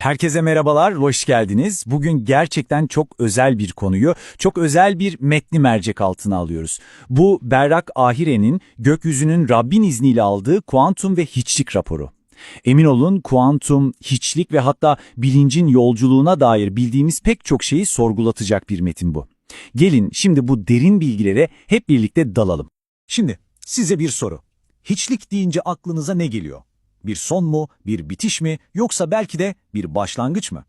Herkese merhabalar, hoş geldiniz. Bugün gerçekten çok özel bir konuyu, çok özel bir metni mercek altına alıyoruz. Bu Berrak Ahire'nin gökyüzünün Rabbin izniyle aldığı kuantum ve hiçlik raporu. Emin olun kuantum, hiçlik ve hatta bilincin yolculuğuna dair bildiğimiz pek çok şeyi sorgulatacak bir metin bu. Gelin şimdi bu derin bilgilere hep birlikte dalalım. Şimdi size bir soru. Hiçlik deyince aklınıza ne geliyor? Bir son mu, bir bitiş mi yoksa belki de bir başlangıç mı?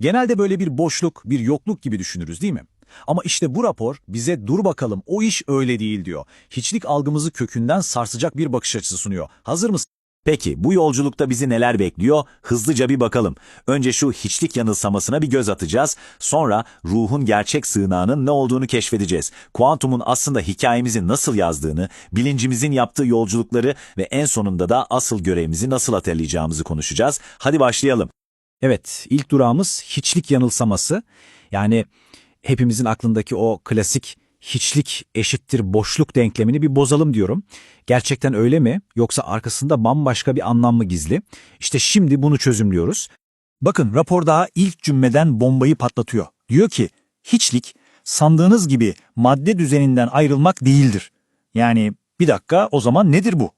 Genelde böyle bir boşluk, bir yokluk gibi düşünürüz değil mi? Ama işte bu rapor bize dur bakalım o iş öyle değil diyor. Hiçlik algımızı kökünden sarsacak bir bakış açısı sunuyor. Hazır mısın? Peki bu yolculukta bizi neler bekliyor? Hızlıca bir bakalım. Önce şu hiçlik yanılsamasına bir göz atacağız. Sonra ruhun gerçek sığınağının ne olduğunu keşfedeceğiz. Kuantumun aslında hikayemizi nasıl yazdığını, bilincimizin yaptığı yolculukları ve en sonunda da asıl görevimizi nasıl hatırlayacağımızı konuşacağız. Hadi başlayalım. Evet, ilk durağımız hiçlik yanılsaması. Yani hepimizin aklındaki o klasik hiçlik eşittir boşluk denklemini bir bozalım diyorum. Gerçekten öyle mi yoksa arkasında bambaşka bir anlam mı gizli? İşte şimdi bunu çözümlüyoruz. Bakın rapor daha ilk cümleden bombayı patlatıyor. Diyor ki hiçlik sandığınız gibi madde düzeninden ayrılmak değildir. Yani bir dakika o zaman nedir bu?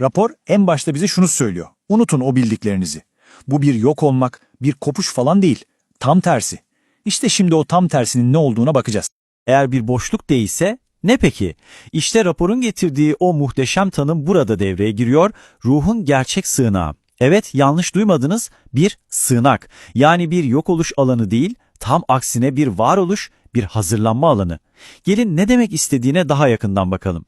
Rapor en başta bize şunu söylüyor. Unutun o bildiklerinizi. Bu bir yok olmak, bir kopuş falan değil. Tam tersi. İşte şimdi o tam tersinin ne olduğuna bakacağız. Eğer bir boşluk değilse ne peki? İşte raporun getirdiği o muhteşem tanım burada devreye giriyor. Ruhun gerçek sığınağı. Evet yanlış duymadınız bir sığınak. Yani bir yok oluş alanı değil tam aksine bir varoluş bir hazırlanma alanı. Gelin ne demek istediğine daha yakından bakalım.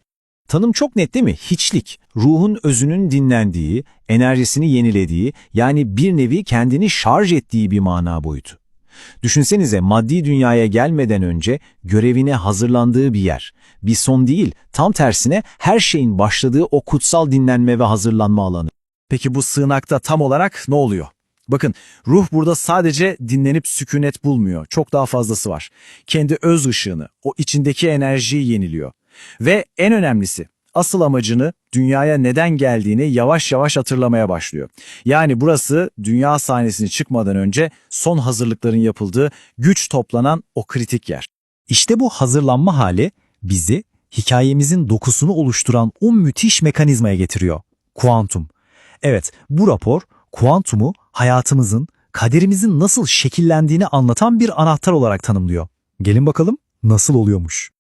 Tanım çok net değil mi? Hiçlik. Ruhun özünün dinlendiği, enerjisini yenilediği yani bir nevi kendini şarj ettiği bir mana boyutu. Düşünsenize maddi dünyaya gelmeden önce görevine hazırlandığı bir yer. Bir son değil, tam tersine her şeyin başladığı o kutsal dinlenme ve hazırlanma alanı. Peki bu sığınakta tam olarak ne oluyor? Bakın ruh burada sadece dinlenip sükunet bulmuyor. Çok daha fazlası var. Kendi öz ışığını, o içindeki enerjiyi yeniliyor. Ve en önemlisi asıl amacını, dünyaya neden geldiğini yavaş yavaş hatırlamaya başlıyor. Yani burası dünya sahnesine çıkmadan önce son hazırlıkların yapıldığı, güç toplanan o kritik yer. İşte bu hazırlanma hali bizi hikayemizin dokusunu oluşturan o müthiş mekanizmaya getiriyor. Kuantum. Evet, bu rapor kuantumu hayatımızın, kaderimizin nasıl şekillendiğini anlatan bir anahtar olarak tanımlıyor. Gelin bakalım nasıl oluyormuş.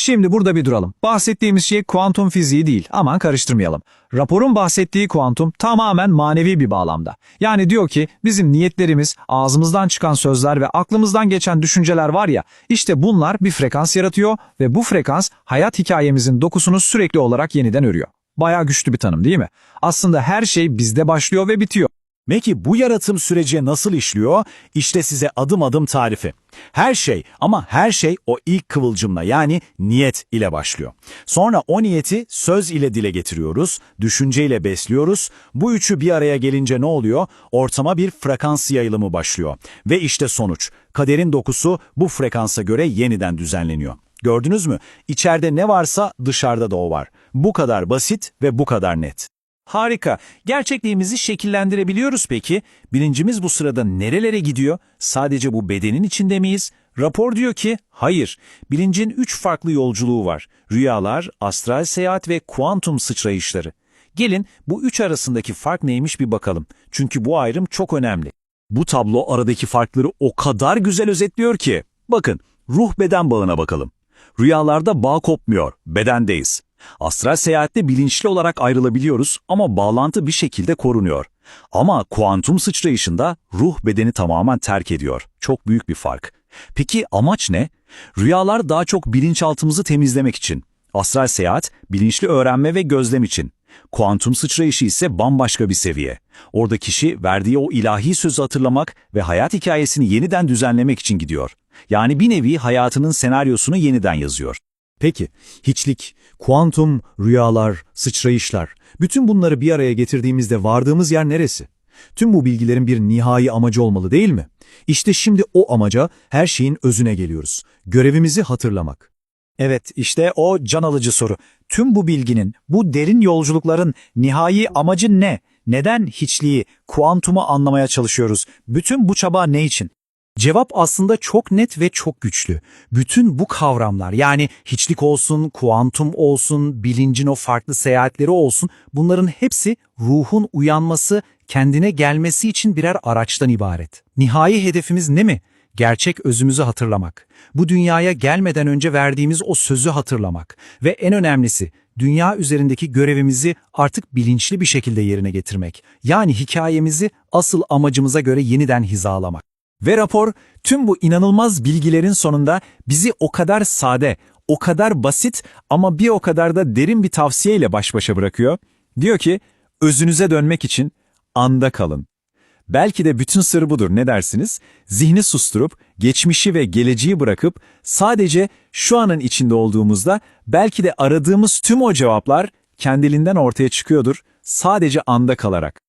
Şimdi burada bir duralım. Bahsettiğimiz şey kuantum fiziği değil, aman karıştırmayalım. Raporun bahsettiği kuantum tamamen manevi bir bağlamda. Yani diyor ki bizim niyetlerimiz, ağzımızdan çıkan sözler ve aklımızdan geçen düşünceler var ya, işte bunlar bir frekans yaratıyor ve bu frekans hayat hikayemizin dokusunu sürekli olarak yeniden örüyor. Bayağı güçlü bir tanım değil mi? Aslında her şey bizde başlıyor ve bitiyor. Peki bu yaratım süreci nasıl işliyor? İşte size adım adım tarifi. Her şey ama her şey o ilk kıvılcımla yani niyet ile başlıyor. Sonra o niyeti söz ile dile getiriyoruz, düşünceyle besliyoruz. Bu üçü bir araya gelince ne oluyor? Ortama bir frekans yayılımı başlıyor. Ve işte sonuç. Kaderin dokusu bu frekansa göre yeniden düzenleniyor. Gördünüz mü? İçeride ne varsa dışarıda da o var. Bu kadar basit ve bu kadar net. Harika. Gerçekliğimizi şekillendirebiliyoruz peki. Bilincimiz bu sırada nerelere gidiyor? Sadece bu bedenin içinde miyiz? Rapor diyor ki hayır. Bilincin üç farklı yolculuğu var. Rüyalar, astral seyahat ve kuantum sıçrayışları. Gelin bu üç arasındaki fark neymiş bir bakalım. Çünkü bu ayrım çok önemli. Bu tablo aradaki farkları o kadar güzel özetliyor ki. Bakın, ruh beden bağına bakalım. Rüyalarda bağ kopmuyor, bedendeyiz. Astral seyahatte bilinçli olarak ayrılabiliyoruz ama bağlantı bir şekilde korunuyor. Ama kuantum sıçrayışında ruh bedeni tamamen terk ediyor. Çok büyük bir fark. Peki amaç ne? Rüyalar daha çok bilinçaltımızı temizlemek için. Astral seyahat, bilinçli öğrenme ve gözlem için. Kuantum sıçrayışı ise bambaşka bir seviye. Orada kişi verdiği o ilahi sözü hatırlamak ve hayat hikayesini yeniden düzenlemek için gidiyor. Yani bir nevi hayatının senaryosunu yeniden yazıyor. Peki, hiçlik, kuantum, rüyalar, sıçrayışlar, bütün bunları bir araya getirdiğimizde vardığımız yer neresi? Tüm bu bilgilerin bir nihai amacı olmalı değil mi? İşte şimdi o amaca, her şeyin özüne geliyoruz. Görevimizi hatırlamak. Evet, işte o can alıcı soru. Tüm bu bilginin, bu derin yolculukların nihai amacı ne? Neden hiçliği, kuantumu anlamaya çalışıyoruz? Bütün bu çaba ne için? Cevap aslında çok net ve çok güçlü. Bütün bu kavramlar yani hiçlik olsun, kuantum olsun, bilincin o farklı seyahatleri olsun bunların hepsi ruhun uyanması, kendine gelmesi için birer araçtan ibaret. Nihai hedefimiz ne mi? Gerçek özümüzü hatırlamak. Bu dünyaya gelmeden önce verdiğimiz o sözü hatırlamak. Ve en önemlisi dünya üzerindeki görevimizi artık bilinçli bir şekilde yerine getirmek. Yani hikayemizi asıl amacımıza göre yeniden hizalamak. Ve rapor tüm bu inanılmaz bilgilerin sonunda bizi o kadar sade, o kadar basit ama bir o kadar da derin bir tavsiyeyle baş başa bırakıyor. Diyor ki, özünüze dönmek için anda kalın. Belki de bütün sır budur ne dersiniz? Zihni susturup, geçmişi ve geleceği bırakıp sadece şu anın içinde olduğumuzda belki de aradığımız tüm o cevaplar kendiliğinden ortaya çıkıyordur sadece anda kalarak.